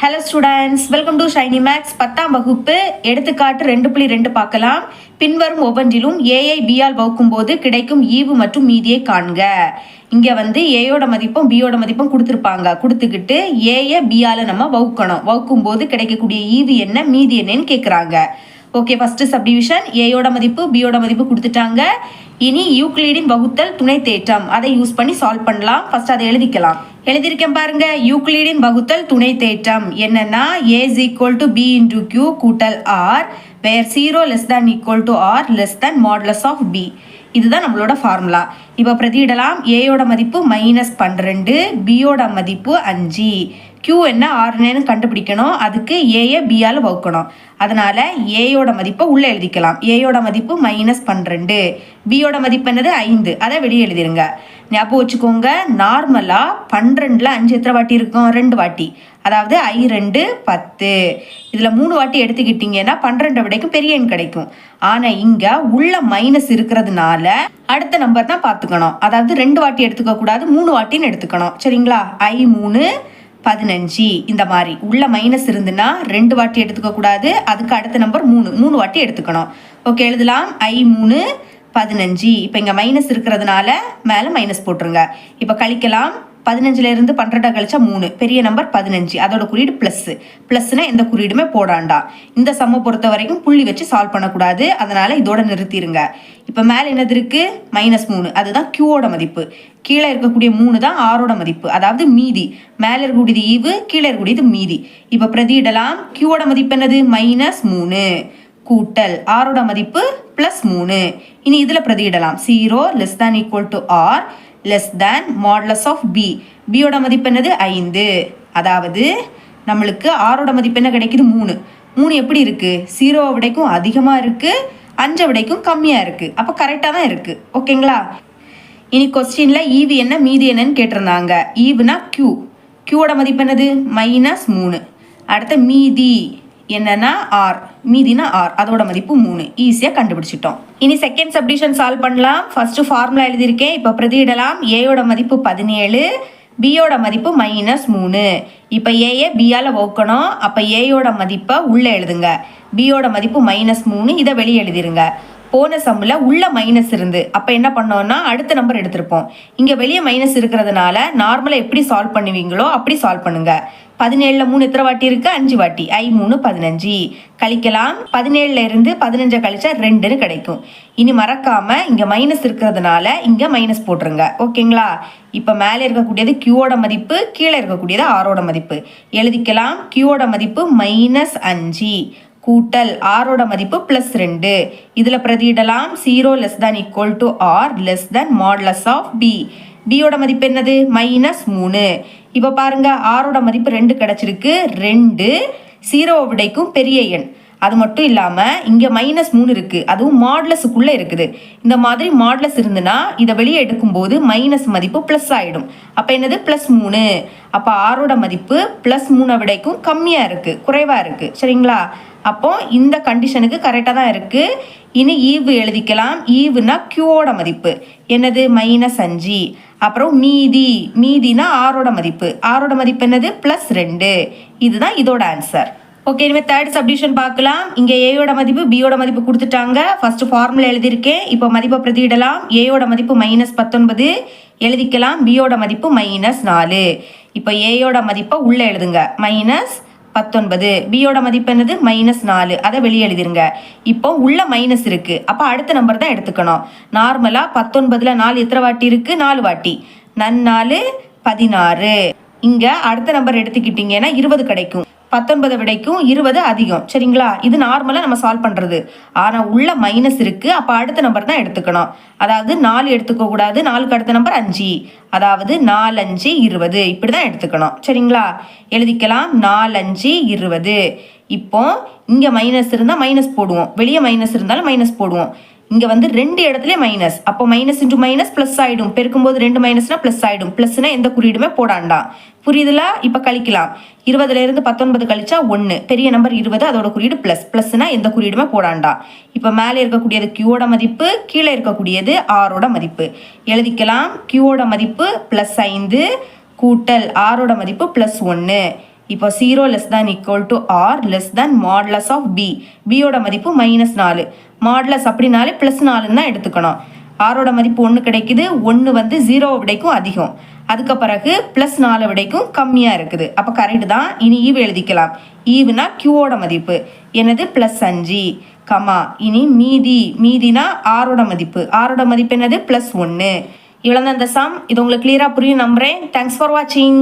Hello students welcome to shiny max பத்தாம் வகுப்பு. எடுத்துக்காட்டு ரெண்டு புள்ளி ரெண்டு பார்க்கலாம். பின்வரும் ஒவ்வொன்றிலும் ஏஐ பியால் வகுக்கும் போது கிடைக்கும் ஈவு மற்றும் மீதியை காண்க. இங்க வந்து ஏயோட மதிப்பும் பியோட மதிப்பும் கொடுத்துருப்பாங்க. கொடுத்துக்கிட்டு ஏஏ பியால நம்ம வகுக்கணும். வகுக்கும் போது கிடைக்கக்கூடிய ஈவு என்ன மீதி என்னன்னு கேட்குறாங்க ஓகே ஃபர்ஸ்ட் சப்டிவிஷன் ஏயோட மதிப்பு பியோட மதிப்பு கொடுத்துட்டாங்க. இனி யூக்ளிடின் வகுத்தல் துணை தேற்றம் அதை யூஸ் பண்ணி சால்வ் பண்ணலாம். ஃபர்ஸ்ட் அதை எழுதிக்கலாம். எழுதியிருக்கேன் பாருங்க. யூக்ளிடின் வகுத்தல் துணை தேற்றம். என்னன்னா a equal to b into q கூட்டல் r where zero less than equal to r less than modulus of b இதுதான் நம்மளோட ஃபார்முலா இப்போ பிரதியிடலாம். ஏயோட மதிப்பு மைனஸ் பன்னிரெண்டு பியோட மதிப்பு அஞ்சு. கியூ என்ன ஆறுனேன்னு கண்டுபிடிக்கணும். அதுக்கு ஏயை பியால் வகுக்கணும். அதனால் ஏயோட மதிப்பை உள்ளே எழுதிக்கலாம். ஏயோட மதிப்பு மைனஸ் பன்னிரெண்டு. பியோட மதிப்பு என்னது? ஐந்து. அதை வெளியே எழுதிருங்க. ஞாபகம் வச்சுக்கோங்க நார்மலாக பன்னிரெண்டில் அஞ்சு எத்தனை வாட்டி இருக்கும்? ரெண்டு வாட்டி. அதாவது ஐ ரெண்டு பத்து. இதில் மூணு வாட்டி எடுத்துக்கிட்டிங்கன்னா பன்னிரெண்டு விடைக்கும் பெரிய எண் கிடைக்கும். ஆனால் இங்கே உள்ள மைனஸ் இருக்கிறதுனால அடுத்த நம்பர் தான் பார்த்துக்கணும். அதாவது ரெண்டு வாட்டி எடுத்துக்க கூடாது மூணு வாட்டின்னு எடுத்துக்கணும். சரிங்களா? ஐ மூணு பதினஞ்சு. இந்த மாதிரி உள்ள மைனஸ் இருந்துன்னா ரெண்டு வாட்டி எடுத்துக்க கூடாது. அதுக்கு அடுத்த நம்பர் மூணு. மூணு வாட்டி எடுத்துக்கணும். ஓகே எழுதலாம். ஐ மூணு பதினஞ்சு. இப்போ இங்கே மைனஸ் இருக்கிறதுனால மேலே மைனஸ் போட்டுருங்க. இப்போ கழிக்கலாம். பதினஞ்சுல இருந்து கழிச்சா மூணு. பெரிய நம்பர் பதினஞ்சு. அதோட குறியீடு ப்ளஸ் ப்ளஸ்னா எந்த குறியீடுமே போடாண்டா. இந்த சம்மை பொறுத்த வரைக்கும் புள்ளி வச்சு சால்வ் பண்ணக்கூடாது. அதனால இதோட நிறுத்திடுங்க இப்போ மேலே என்னது இருக்கு? மைனஸ் மூணு. அதுதான் கியூவோட மதிப்பு. கீழே இருக்கக்கூடிய மூணு தான் ஆரோட மதிப்பு. அதாவது மீதி. மேலே இருக்கக்கூடியது ஈவு கீழே இருக்கக்கூடியது மீதி. இப்போ பிரதியிடலாம். கியூவோட மதிப்பு என்னது? மைனஸ் மூணு. கூட்டல் ஆரோட மதிப்பு ப்ளஸ் மூணு. இனி இதில் பிரதியிடலாம். Zero less than equal to r less than modulus of b பியோட மதிப்பு என்னது? ஐந்து. அதாவது நம்மளுக்கு ஆரோட மதிப்பு என்ன கிடைக்குது? மூணு. மூணு எப்படி இருக்குது ஜீரோவை விடைக்கும் அதிகமாக இருக்குது அஞ்சை விடைக்கும் கம்மியாக இருக்குது அப்போ கரெக்டாக தான் இருக்குது ஓகேங்களா இனி கொஸ்டினில் ஈவு என்ன மீதி என்னன்னு கேட்டிருந்தாங்க. ஈவுனா கியூ கியூவோட மதிப்பு என்னது? மைனஸ் மூணு. அடுத்த மீதி. என்னன்னா ஆர் மீதினா ஆர் அதோட மதிப்பு மூணு. ஈஸியாக கண்டுபிடிச்சிட்டோம். இனி செகண்ட் சப்டிஷன் சால்வ் பண்ணலாம். ஃபர்ஸ்ட் ஃபார்முலா எழுதியிருக்கேன். இப்போ பிரதியிடலாம். ஏயோட மதிப்பு பதினேழு பியோட மதிப்பு மைனஸ் மூணு. இப்போ ஏயை பியால் ஓக்கணும் அப்போ ஏயோட மதிப்பை உள்ளே எழுதுங்க. பியோட மதிப்பு மைனஸ் மூணு. இதை வெளியே எழுதிருங்க. போன சம்மில் உள்ள மைனஸ் இருந்து. அப்போ என்ன பண்ணோம்னா அடுத்த நம்பர் எடுத்திருப்போம். இங்கே வெளியே மைனஸ் இருக்கிறதுனால நார்மலாக எப்படி சால்வ் பண்ணுவீங்களோ அப்படி சால்வ் பண்ணுங்கள் பதினேழில் மூணு எத்தனை வாட்டி இருக்குது அஞ்சு வாட்டி. ஐ மூணு பதினஞ்சு. கழிக்கலாம். பதினேழுல இருந்து பதினஞ்சை கழிச்சா ரெண்டுன்னு கிடைக்கும். இனி மறக்காமல் இங்கே மைனஸ் இருக்கிறதுனால இங்கே மைனஸ் போட்டுருங்க. ஓகேங்களா? இப்போ மேலே இருக்கக்கூடியது கியூவோட மதிப்பு கீழே இருக்கக்கூடியது ஆரோட மதிப்பு. எழுதிக்கலாம். கியூவோட மதிப்பு மைனஸ் அஞ்சு. கூட்டல் ஆரோட மதிப்பு ப்ளஸ் ரெண்டு. இதில் பிரதியிடலாம் zero less than equal to r less than modulus of b பியோட மதிப்பு என்னது? மைனஸ் மூணு. இப்போ பாருங்கள் ஆரோட மதிப்பு ரெண்டு கிடச்சிருக்கு. ரெண்டு ஜீரோ விடைக்கும் பெரிய எண். அது மட்டும் இல்லாமல் இங்கே மைனஸ் மூணு இருக்குது அதுவும் மாட்லஸுக்குள்ளே இருக்குது. இந்த மாதிரி மாட்லஸ் இருந்துன்னா இதை வெளியே எடுக்கும்போது மைனஸ் மதிப்பு ப்ளஸ் ஆகிடும் அப்போ என்னது? ப்ளஸ் மூணு. அப்போ ஆரோட மதிப்பு ப்ளஸ் மூணை விடைக்கும் கம்மியாக இருக்குது குறைவாக இருக்குது சரிங்களா? அப்போ இந்த கண்டிஷனுக்கு கரெக்டாக தான் இருக்குது இனி ஈவு எழுதிக்கலாம். ஈவுனா கியூவோட மதிப்பு. என்னது? மைனஸ் அஞ்சு. அப்புறம் மீதி. மீதினா ஆரோட மதிப்பு. ஆரோட மதிப்பு என்னது? ப்ளஸ் ரெண்டு. இதுதான் இதோட ஆன்சர் ஓகே இனிமேல் தேர்ட் சப்டிஷன் பார்க்கலாம். இங்கே ஏயோட மதிப்பு பியோட மதிப்பு கொடுத்துட்டாங்க. ஃபர்ஸ்ட் ஃபார்முலா எழுதியிருக்கேன். இப்போ மதிப்பை பிரதியிடலாம். ஏயோட மதிப்பு மைனஸ் பத்தொன்பது. எழுதிக்கலாம். பியோட மதிப்பு மைனஸ் நாலு. இப்போ ஏயோட மதிப்பை உள்ளே எழுதுங்க. மைனஸ் பத்தொன்பது. பியோட மதிப்பு என்னது? மைனஸ் நாலு. அதை வெளியே எழுதிருங்க. இப்போ உள்ள மைனஸ் இருக்குது அப்போ அடுத்த நம்பர் தான் எடுத்துக்கணும். நார்மலாக பத்தொன்பதில் நாலு எத்தனை வாட்டி இருக்குது நாலு வாட்டி. நன்னாலு பதினாறு. இங்கே அடுத்த நம்பர் எடுத்துக்கிட்டீங்கன்னா இருபது கிடைக்கும். பத்தொன்பது விடைக்கும் இருபது அதிகம். சரிங்களா? இது நார்மலாக நம்ம சால்வ் பண்ணுறது ஆனால் உள்ள மைனஸ் இருக்குது அப்போ அடுத்த நம்பர் தான் எடுத்துக்கணும். அதாவது நாலு எடுத்துக்கக்கூடாது நாலுக்கு அடுத்த நம்பர் அஞ்சு. அதாவது நாலஞ்சு இருபது. இப்படி தான் எடுத்துக்கணும். சரிங்களா? எழுதிக்கலாம். நாலஞ்சு இருபது. இப்போ இங்கே மைனஸ் இருந்தால் மைனஸ் போடுவோம். வெளியே மைனஸ் இருந்தாலும் மைனஸ் போடுவோம். இங்கே வந்து ரெண்டு இடத்துல மைனஸ் அப்போ மைனஸ் இன்ட்டு மைனஸ் ப்ளஸ் ஆகிடும் பெருக்கும்போது ரெண்டு மைனஸ்னா ப்ளஸ் ஆகிடும் ப்ளஸ்னா எந்த குறியீடுமே போடாண்டாம் புரியுதுலா? இப்போ கழிக்கலாம். இருபதுலேருந்து பத்தொன்பது கழிச்சா ஒன்று பெரிய நம்பர் இருபது அதோட குறியீடு ப்ளஸ் ப்ளஸ்னா எந்த குறியீடுமே போடாண்டாம் இப்போ மேலே இருக்கக்கூடியது கியூவோட மதிப்பு கீழே இருக்கக்கூடியது ஆரோட மதிப்பு. எழுதிக்கலாம். கியூவோட மதிப்பு ப்ளஸ் ஐந்து கூட்டல் ஆரோட மதிப்பு ப்ளஸ் ஒன்று இப்போ zero less than equal to r less than modulus of b பியோட மதிப்பு மைனஸ் நாலு. மாட்லஸ் அப்படின்னாலே ப்ளஸ் நாலுன்னு தான் எடுத்துக்கணும். ஆரோட மதிப்பு ஒன்று கிடைக்குது. ஒன்று வந்து ஜீரோ விடைக்கும் அதிகம். அதுக்கு பிறகு ப்ளஸ் நாலு விடைக்கும் கம்மியாக இருக்குது. அப்போ கரெக்டு தான். இனி ஈவு எழுதிக்கலாம். ஈவுனா கியூவோட மதிப்பு. என்னது? ப்ளஸ் அஞ்சு. கமா இனி மீதி. மீதினா ஆரோட மதிப்பு. ஆரோட மதிப்பு என்னது? ப்ளஸ் ஒன்று இவ்வளோ தான் இந்த சம் இது உங்களுக்கு கிளியராக புரியும் நம்புகிறேன் தேங்க்ஸ் ஃபார் வாட்சிங்